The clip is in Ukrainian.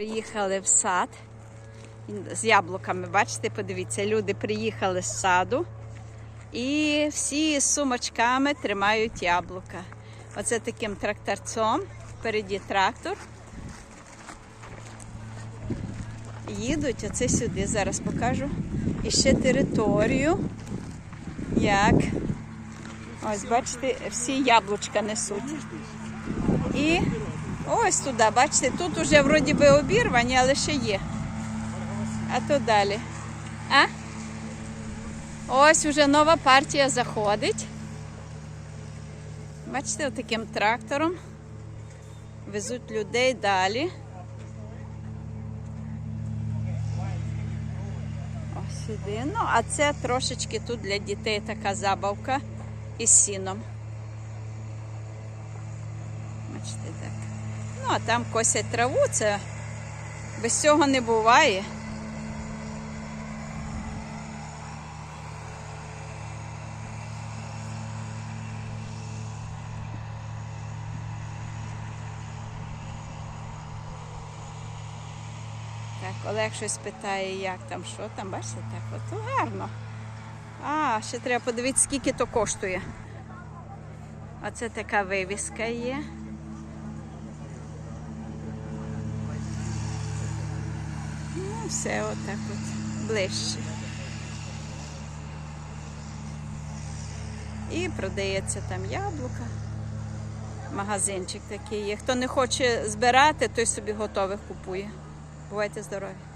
Приїхали в сад з яблуками. Бачите, подивіться, люди приїхали з саду і всі з сумочками тримають яблука. Оце таким тракторцом. Впереді трактор. Їдуть оце сюди. Зараз покажу. І ще територію. Як. Ось, бачите, всі яблучка несуть. І ось туди, бачите, тут уже вроді би обірвані, але ще є. А то далі. А? Ось уже нова партія заходить. Бачите, таким трактором везуть людей далі. Ось сюди. Ну, а це трошечки тут для дітей така забавка із сіном. Бачите, так. Ну, а там косять траву, це без цього не буває. Так, Олег щось питає, як там, що там, бачите, так, от гарно. А, ще треба подивитися, скільки то коштує. Оце така вивіска є. Ну, все отак от ближче. І продається там яблука. Магазинчик такий є. Хто не хоче збирати, той собі готове купує. Бувайте здорові!